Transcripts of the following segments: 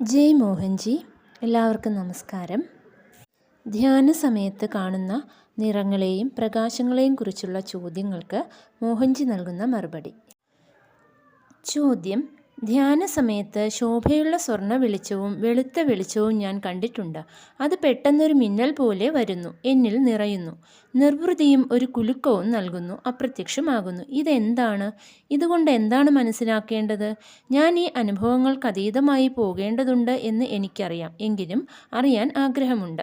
ജയ് മോഹൻജി എല്ലാവർക്കും നമസ്കാരം. ധ്യാന സമയത്ത് കാണുന്ന നിറങ്ങളെയും പ്രകാശങ്ങളെയും കുറിച്ചുള്ള ചോദ്യങ്ങൾക്ക് മോഹൻജി നൽകുന്ന മറുപടി. ചോദ്യം ധ്യാന സമയത്ത് ശോഭയുള്ള സ്വർണ വെളിച്ചവും വെളുത്ത വെളിച്ചവും ഞാൻ കണ്ടിട്ടുണ്ട്. അത് പെട്ടെന്നൊരു മിന്നൽ പോലെ വരുന്നു എന്നിൽ നിറയുന്നു. നിർവൃതിയും ഒരു കുലുക്കവും നൽകുന്നു അപ്രത്യക്ഷമാകുന്നു. ഇതെന്താണ്? ഇതുകൊണ്ട് എന്താണ് മനസ്സിലാക്കേണ്ടത്? ഞാൻ ഈ അനുഭവങ്ങൾക്ക് അതീതമായി പോകേണ്ടതുണ്ട് എന്ന് എനിക്കറിയാം എങ്കിലും അറിയാൻ ആഗ്രഹമുണ്ട്.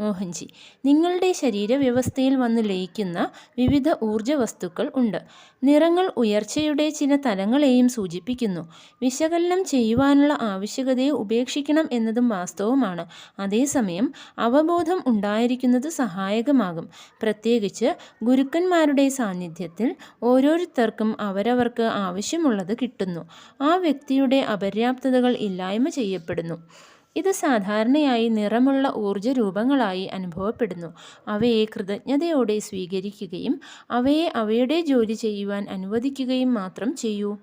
മോഹൻജി. നിങ്ങളുടെ ശരീരവ്യവസ്ഥയിൽ വന്ന് ലയിക്കുന്ന വിവിധ ഊർജ വസ്തുക്കൾ ഉണ്ട്. നിറങ്ങൾ ഉയർച്ചയുടെ ചില തലങ്ങളെയും സൂചിപ്പിക്കുന്നു. വിശകലനം ചെയ്യുവാനുള്ള ആവശ്യകതയെ ഉപേക്ഷിക്കണം എന്നതും വാസ്തവമാണ്. അതേസമയം അവബോധം ഉണ്ടായിരിക്കുന്നത് സഹായകമാകും. പ്രത്യേകിച്ച് ഗുരുക്കന്മാരുടെ സാന്നിധ്യത്തിൽ ഓരോരുത്തർക്കും അവരവർക്ക് ആവശ്യമുള്ളത് കിട്ടുന്നു. ആ വ്യക്തിയുടെ അപര്യാപ്തതകൾ ഇല്ലായ്മ ചെയ്യപ്പെടുന്നു. ഇത് സാധാരണയായി നിറമുള്ള ഊർജ രൂപങ്ങളായി അനുഭവപ്പെടുന്നു. അവയെ കൃതജ്ഞതയോടെ സ്വീകരിക്കുകയും അവയെ അവയുടെ ജോലി ചെയ്യുവാൻ അനുവദിക്കുകയും മാത്രം ചെയ്യൂ.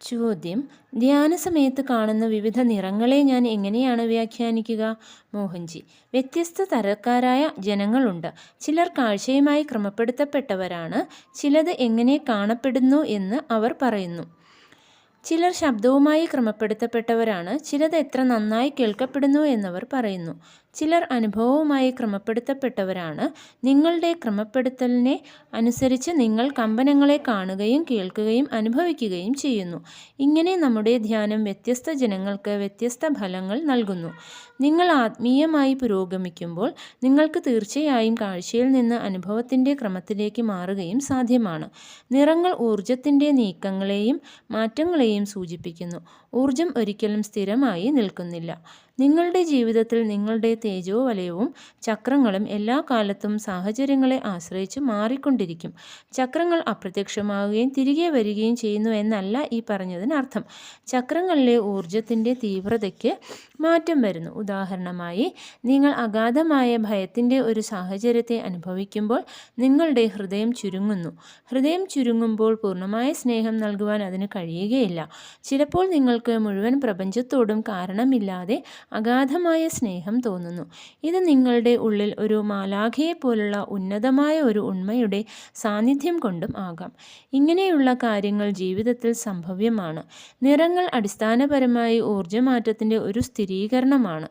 ചോദ്യം. ധ്യാന സമയത്ത് കാണുന്ന വിവിധ നിറങ്ങളെ ഞാൻ എങ്ങനെയാണ് വ്യാഖ്യാനിക്കുക? മോഹൻജി. വ്യത്യസ്ത തരക്കാരായ ജനങ്ങളുണ്ട്. ചിലർ കാഴ്ചയുമായി ക്രമപ്പെടുത്തപ്പെട്ടവരാണ്. ചിലത് എങ്ങനെ കാണപ്പെടുന്നു എന്ന് അവർ പറയുന്നു. ചിലർ ശബ്ദവുമായി ക്രമപ്പെടുത്തപ്പെട്ടവരാണ് ചിലത് എത്ര നന്നായി കേൾക്കപ്പെടുന്നു എന്നവർ പറയുന്നു. ചിലർ അനുഭവവുമായി ക്രമപ്പെടുത്തപ്പെട്ടവരാണ്. നിങ്ങളുടെ ക്രമപ്പെടുത്തലിനെ അനുസരിച്ച് നിങ്ങൾ കമ്പനങ്ങളെ കാണുകയും കേൾക്കുകയും അനുഭവിക്കുകയും ചെയ്യുന്നു. ഇങ്ങനെ നമ്മുടെ ധ്യാനം വ്യത്യസ്ത ജനങ്ങൾക്ക് വ്യത്യസ്ത ഫലങ്ങൾ നൽകുന്നു. നിങ്ങൾ ആത്മീയമായി പുരോഗമിക്കുമ്പോൾ നിങ്ങൾക്ക് തീർച്ചയായും കാഴ്ചയിൽ നിന്ന് അനുഭവത്തിന്റെ ക്രമത്തിലേക്ക് മാറുകയും സാധ്യമാണ്. നിറങ്ങൾ ഊർജത്തിന്റെ നീക്കങ്ങളെയും മാറ്റങ്ങളെയും സൂചിപ്പിക്കുന്നു. ഊർജം ഒരിക്കലും സ്ഥിരമായി നിൽക്കുന്നില്ല. നിങ്ങളുടെ ജീവിതത്തിൽ നിങ്ങളുടെ തേജോ വലയവും ചക്രങ്ങളും എല്ലാ കാലത്തും സാഹചര്യങ്ങളെ ആശ്രയിച്ച് മാറിക്കൊണ്ടിരിക്കും. ചക്രങ്ങൾ അപ്രത്യക്ഷമാവുകയും തിരികെ വരികയും ചെയ്യുന്നു എന്നല്ല ഈ പറഞ്ഞതിനർത്ഥം. ചക്രങ്ങളിലെ ഊർജത്തിന്റെ തീവ്രതയ്ക്ക് മാറ്റം വരുന്നു. ഉദാഹരണമായി നിങ്ങൾ അഗാധമായ ഭയത്തിന്റെ ഒരു സാഹചര്യത്തെ അനുഭവിക്കുമ്പോൾ നിങ്ങളുടെ ഹൃദയം ചുരുങ്ങുന്നു. ഹൃദയം ചുരുങ്ങുമ്പോൾ പൂർണമായ സ്നേഹം നൽകുവാൻ അതിന് കഴിയുകയില്ല. ചിലപ്പോൾ നിങ്ങൾക്ക് മുഴുവൻ പ്രപഞ്ചത്തോടും കാരണമില്ലാതെ അഗാധമായ സ്നേഹം തോന്നുന്നു. ഇത് നിങ്ങളുടെ ഉള്ളിൽ ഒരു മാലാഖയെ പോലുള്ള ഉന്നതമായ ഒരു ഉണ്മയുടെ സാന്നിധ്യം കൊണ്ടും ആകാം. ഇങ്ങനെയുള്ള കാര്യങ്ങൾ ജീവിതത്തിൽ സംഭവ്യമാണ്. നിറങ്ങൾ അടിസ്ഥാനപരമായി ഊർജമാറ്റത്തിന്റെ ഒരു സ്ഥിരീകരണമാണ്.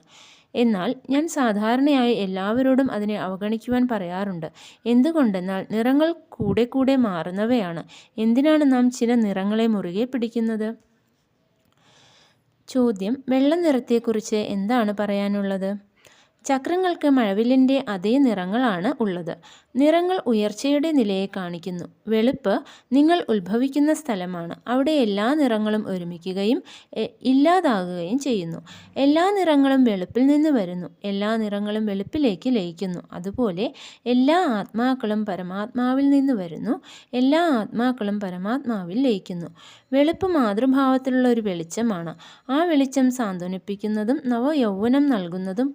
എന്നാൽ ഞാൻ സാധാരണയായി എല്ലാവരോടും അതിനെ അവഗണിക്കുവാൻ പറയാറുണ്ട്. എന്തുകൊണ്ടെന്നാൽ നിറങ്ങൾ കൂടെ കൂടെ മാറുന്നവയാണ്. എന്തിനാണ് നാം ചില നിറങ്ങളെ മുറുകെ പിടിക്കുന്നത്? ചോദ്യം വെള്ള നിറത്തെക്കുറിച്ച് എന്താണ് പറയാനുള്ളത്? ചക്രങ്ങൾക്ക് മഴവില്ലിന്റെ അതേ നിറങ്ങളാണ് ഉള്ളത്. നിറങ്ങൾ ഉയർച്ചയുടെ നിലയെ കാണിക്കുന്നു. വെളുപ്പ് നിങ്ങൾ ഉത്ഭവിക്കുന്ന സ്ഥലമാണ്. അവിടെ എല്ലാ നിറങ്ങളും ഒരുമിക്കുകയും ഇല്ലാതാകുകയും ചെയ്യുന്നു. എല്ലാ നിറങ്ങളും വെളുപ്പിൽ നിന്ന് വരുന്നു. എല്ലാ നിറങ്ങളും വെളുപ്പിലേക്ക് ലയിക്കുന്നു. അതുപോലെ എല്ലാ ആത്മാക്കളും പരമാത്മാവിൽ നിന്ന് വരുന്നു. എല്ലാ ആത്മാക്കളും പരമാത്മാവിൽ ലയിക്കുന്നു. വെളുപ്പ് മാതൃഭാവത്തിലുള്ള ഒരു വെളിച്ചമാണ്. ആ വെളിച്ചം സാന്ത്വനിപ്പിക്കുന്നതും നവയൗവനം നൽകുന്നതും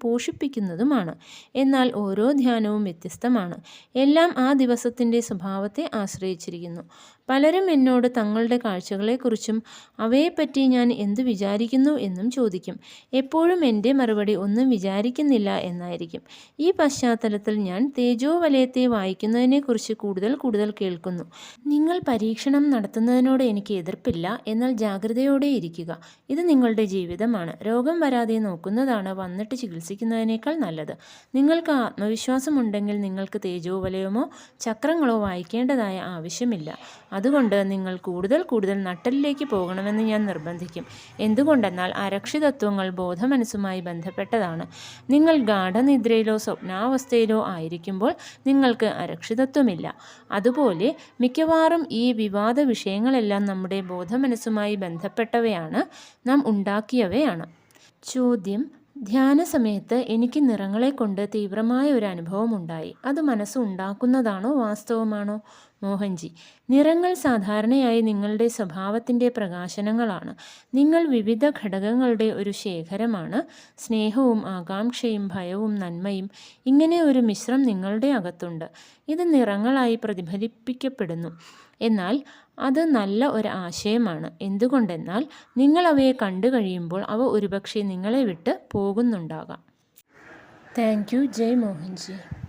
പോഷിപ്പിക്കുന്നതുമാണ് എന്നാൽ ഓരോ ധ്യാനവും വ്യത്യസ്തമാണ്. എല്ലാം ആ ദിവസത്തിന്റെ സ്വഭാവത്തെ ആശ്രയിച്ചിരിക്കുന്നു. പലരും എന്നോട് തങ്ങളുടെ കാഴ്ചകളെക്കുറിച്ചും അവയെപ്പറ്റി ഞാൻ എന്തു വിചാരിക്കുന്നു എന്നും ചോദിക്കും. എപ്പോഴും എന്റെ മറുപടി ഒന്നും വിചാരിക്കുന്നില്ല എന്നായിരിക്കും. ഈ പശ്ചാത്തലത്തിൽ ഞാൻ തേജോ വലയത്തെ വായിക്കുന്നതിനെക്കുറിച്ച് കൂടുതൽ കൂടുതൽ കേൾക്കുന്നു. നിങ്ങൾ പരീക്ഷണം നടത്തുന്നതിനോട് എനിക്ക് എതിർപ്പില്ല. എന്നാൽ ജാഗ്രതയോടെ ഇരിക്കുക. ഇത് നിങ്ങളുടെ ജീവിതമാണ്. രോഗം വരാതെ നോക്കുന്നതാണ് വന്നിട്ട് ചികിത്സിക്കുന്നതിനേക്കാൾ നല്ലത്. നിങ്ങൾക്ക് ആത്മവിശ്വാസമുണ്ടെങ്കിൽ നിങ്ങൾക്ക് തേജോ വലയമോ ചക്രങ്ങളോ വായിക്കേണ്ടതായ ആവശ്യമില്ല. അതുകൊണ്ട് നിങ്ങൾ കൂടുതൽ കൂടുതൽ നട്ടലിലേക്ക് പോകണമെന്ന് ഞാൻ നിർബന്ധിക്കും. എന്തുകൊണ്ടെന്നാൽ അരക്ഷിതത്വങ്ങൾ ബോധമനസ്സുമായി ബന്ധപ്പെട്ടതാണ്. നിങ്ങൾ ഗാഠനിദ്രയിലോ സ്വപ്നാവസ്ഥയിലോ ആയിരിക്കുമ്പോൾ നിങ്ങൾക്ക് അരക്ഷിതത്വമില്ല. അതുപോലെ മിക്കവാറും ഈ വിവാദ വിഷയങ്ങളെല്ലാം നമ്മുടെ ബോധമനസ്സുമായി ബന്ധപ്പെട്ടവയാണ്. നാം ഉണ്ടാക്കിയവയാണ്. ചോദ്യം ധ്യാന സമയത്ത് എനിക്ക് നിറങ്ങളെ കൊണ്ട് തീവ്രമായ ഒരു അനുഭവം ഉണ്ടായി. അത് മനസ്സ് ഉണ്ടാക്കുന്നതാണോ വാസ്തവമാണോ? മോഹൻജി നിറങ്ങൾ സാധാരണയായി നിങ്ങളുടെ സ്വഭാവത്തിന്റെ പ്രകാശനങ്ങളാണ്. നിങ്ങൾ വിവിധ ഘടകങ്ങളുടെ ഒരു ശേഖരമാണ്. സ്നേഹവും ആകാംക്ഷയും ഭയവും നന്മയും ഇങ്ങനെ ഒരു മിശ്രം നിങ്ങളുടെ അകത്തുണ്ട്. ഇത് നിറങ്ങളായി പ്രതിഫലിപ്പിക്കപ്പെടുന്നു. എന്നാൽ അത് നല്ല ഒരു ആശയമാണ്. എന്തുകൊണ്ടെന്നാൽ നിങ്ങൾ അവയെ കണ്ടു കഴിയുമ്പോൾ അവ ഒരുപക്ഷെ നിങ്ങളെ വിട്ട് പോകുന്നുണ്ടാകാം. Thank you. ജയ് മോഹൻജി.